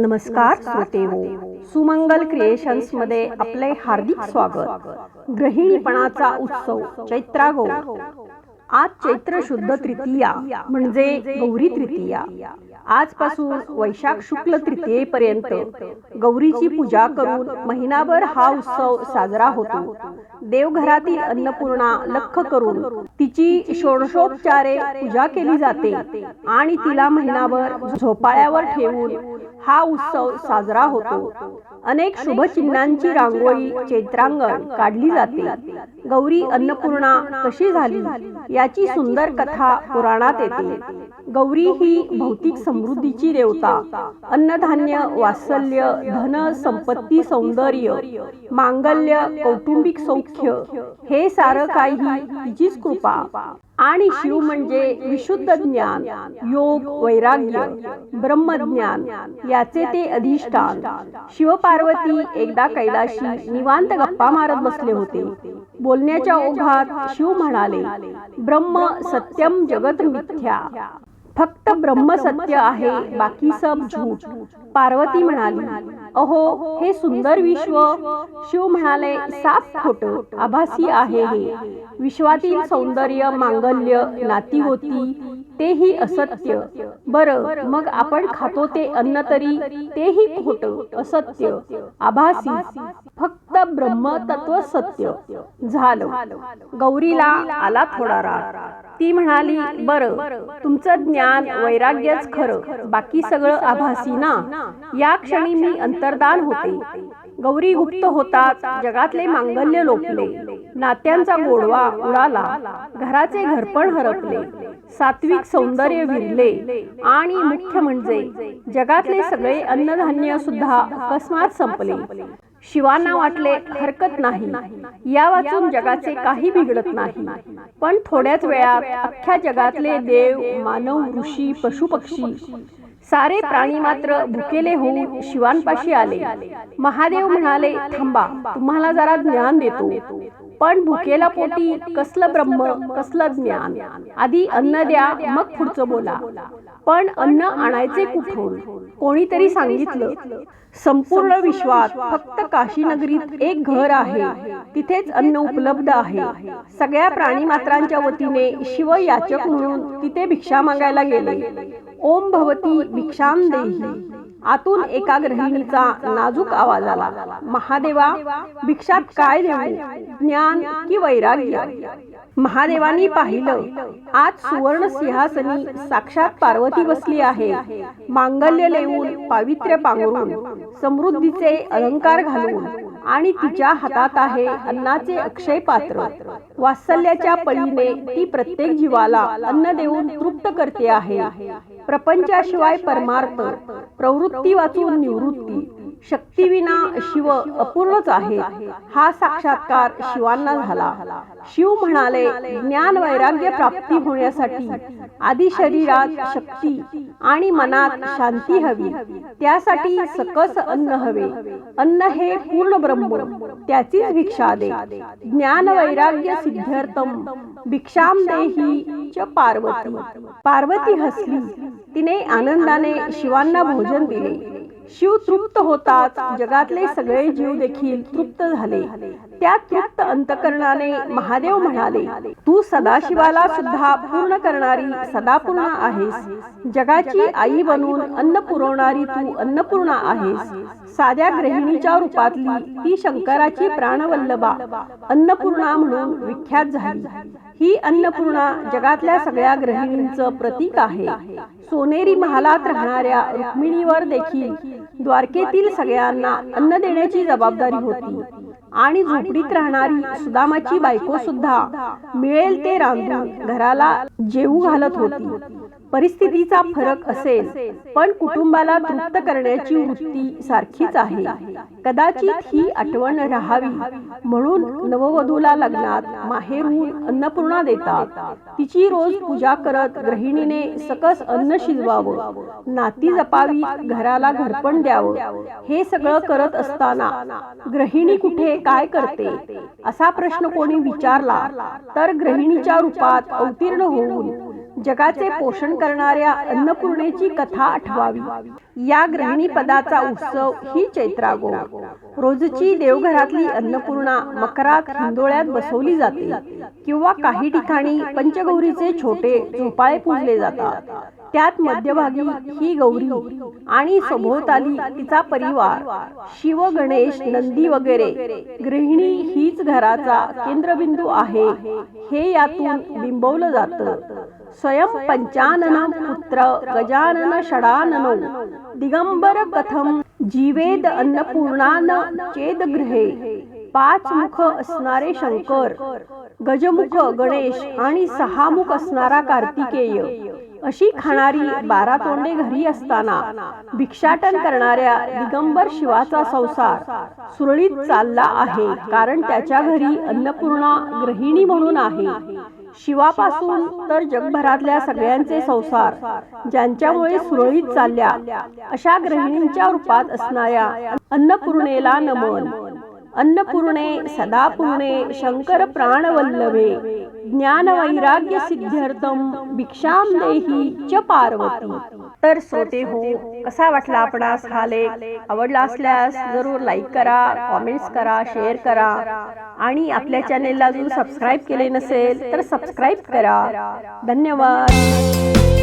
नमस्कार श्रोते हो. सुमंगल क्रिएशन्समध्ये आपले हार्दिक स्वागत. गृहिणीपणाचा उत्सव चैत्रागो आज चैत्र शुद्ध तृतीया म्हणजे गौरी तृतीया. आजपासून वैशाख शुक्ल तृतीयेपर्यंत गौरीची पूजा करून महिनाभर हा उत्सव साजरा होतो. देवघरातील अन्नपूर्णा लख करून तिची षोडशोपचारे पूजा केली जाते आणि तिला महिनाभर झोपाळ्यावर ठेवून हा उत्सव साजरा होतो. अनेक शुभचिन्हांची रांगोळी चैत्रांगण काढली जाते. गौरी अन्नपूर्णा कशी झाली? याची सुंदर कथा पुराणात येते. गौरी ही भौतिक समृद्धीची देवता. अन्नधान्य वात्सल्य धन संपत्ती सौंदर्य मांगल्य कौटुंबिक सौख्य. हे सारं काही तिचीच कृपा. आणि शिव म्हणजे विशुद्ध ज्ञान योग वैराग्य ब्रह्मज्ञान याचे ते अधिष्ठान. शिवपार्वती एकदा कैलाशी निवांत गप्पा मारत बसले होते. बोलण्याच्या ओघात शिव म्हणाले ब्रह्म सत्यम जगत मिथ्या. फक्त ब्रह्म सत्य आहे बाकी सब झूठ. पार्वती म्हणाली अहो हे सुंदर विश्व शिव म्हणाले साफ खोट आभासी आहे हे. विश्वातील सौंदर्य मांगल्य नाती होती तेही असत्य. बर मग आपण खातो ते अन्न तरी तेही खोट असत्य. आभासी फक्त ब्रह्म तत्व सत्य. झालं. गौरीला आला थोडा राग. ती म्हणाली बर तुमचं ज्ञान वैराग्यच खरं. बाकी सगळं आभासी ना? या क्षणी मी अंतर्दान होते. गौरी गुप्त होतात जगातले मांगल्य लोपले नात्यांचा गोडवा उडाला. घराचे घरपण हरपले. सात्विक सौंदर्य विरले. आणि मुख्य म्हणजे जगातले सगळे अन्नधान्य सुद्धा अकस्मात संपले. शिवांना वाटले हरकत नाही. या वाचून जगाचे काही बिघडत नाही. पण थोड्याच वेळात अख्ख्या जगातले देव मानव ऋषी पशुपक्षी. सारे प्राणी मात्र भुकेले होऊन शिवांपाशी आले. महादेव म्हणाले थांबा तुम्हाला जरा ज्ञान देतो. पण भुकेला पोटी कसलं ब्रह्म कसलं ज्ञान? आधी अन्न द्या मग पुढचं बोला. पण अन्न आणायचे कुठून? कोणीतरी सांगितलं. संपूर्ण विश्वात फक्त काशी नगरीत एक घर आहे. तिथेच अन्न उपलब्ध आहे. सगळ्या प्राणी मात्रांच्या वतीने शिव याचक म्हणून तिथे भिक्षा मागायला गेले. ओम भवती भिक्षाम देही आतून एका गृहिणीचा नाजूक आवाज आला। महादेवा भिक्षात काय देऊ? ज्ञान की वैराग्य? महादेवानी पाहिलं. आज सुवर्ण सिंहासनी साक्षात पार्वती बसली आहे. मांगल्य लेवून पावित्र्य पांघरून समृद्धीचे अलंकार घालून आणि तिच्या हातात आहे अन्नाचे अक्षय पात्र वात्सल्याच्या पळीने ती प्रत्येक जीवाला अन्न देऊन तृप्त करते आहे. प्रपंचाशिवाय परमार्थ प्रवृत्ती वाचून निवृत्ती शक्तीविना शिव अपूर्णच आहे. हा साक्षात्कार शिवांना झाला. शिव म्हणाले ज्ञान वैराग्य प्राप्ती होण्यासाठी आधी शरीरात शक्ती आणि मनात शांती हवी. त्यासाठी सकस अन्न हवे. अन्न हे पूर्ण ब्रह्म. त्याचीच भिक्षा दे. ज्ञान वैराग्य सिद्ध्यर्थम. भिक्षाम देही च पार्वती. पार्वती हसली. तिने आनंदाने शिवांना भोजन दिले. शिव तृप्त होताच जगातले सगळे जीव देखील तृप्त झाले. त्या तृप्त अंतकरणाने महादेव म्हणाले तू सदाशिवाला सुद्धा पूर्ण करणारी सदापूर्ण आहेस. जगाची आई बनून अन्न पुरवणारी तू अन्नपूर्णा आहेस. साध्या गृहिणीच्या रूपातली ती शंकराची प्राणवल्लभा अन्नपूर्णा म्हणून विख्यात झाली. ही अन्नपूर्णा जगातल्या सगळ्या गृहिणींचं प्रतीक आहे. सोनेरी महालात राहणाऱ्या रुक्मिणीवर देखील द्वारकेतील सगळ्यांना अन्न देण्याची जबाबदारी होती. आणि झोपडीत राहणारी सुदामाची बायको सुद्धा मिळेल ते रांधून घराला जेवू घालत होती. परिस्थितीचा फरक असेल पण कुटुंबाला तृप्त करण्याची वृत्ती सारखीच आहे. कदाचित ही आठवण राहावी म्हणून नववधूला लग्नात माहेरहून अन्नपूर्णा देतात. तिची रोज पूजा करत गृहिणीने सकस अन्न शिजवावं नाती जपावी घराला घरपण द्यावं हे सगळं करत असताना गृहिणी कुठे काय करते? असा प्रश्न कोणी विचारला तर गृहिणीच्या रूपात अवतीर्ण होऊन जगाचे पोषण करणाऱ्या अन्नपूर्णेची कथा आठवावी. या ग्रहिणी पदाचा उत्सव ही चैत्रागो रोजची देवघरातली अन्नपूर्णा मकरात हिंदोळ्यात बसवली जाते किंवा काही ठिकाणी पंचगौरीचे छोटे झोपाळे पूजले जातात. त्यात मध्यभागी ही गौरी आणि सभोवताली तिचा परिवार शिव गणेश नंदी वगैरे. गृहिणी हीच घराचा केंद्रबिंदू आहे. हे यातून बिंबवलं जातं. स्वयं पंचानन पुत्र गजानन षडाननो। दिगंबर कथम जीवेद अन्नपूर्णान चेद गृहे पाच मुख असणारे शंकर गजमुख गणेश आणि सहा मुख असणारा कार्तिकेय। अशी खाणारी बारा तोंडे घरी असताना भिक्षाटन करणाऱ्या दिगंबर शिवाचा संसार सुरळीत चालला आहे कारण त्याच्या घरी अन्नपूर्णा गृहिणी म्हणून आहे। शिवापासून तर जगभरातल्या सगळ्यांचे संसार ज्यांच्यामुळे सुरळीत चालल्या अशा गृहिणींच्या रूपात असणाऱ्या अन्नपूर्णेला नमन. अन्नपूर्णे सदापूर्णे शंकर प्राणवल्लभे ज्ञान वैराग्य सिद्ध्यर्थम भिक्षाम देही च पार्वती. तर श्रोते हो कसा वाटला आपणास हा लेख आवडला असल्यास जरूर लाईक करा कॉमेंट्स करा शेअर करा आणि आपल्या चॅनेलला अजून सबस्क्राईब केले नसेल तर सबस्क्राईब करा. धन्यवाद.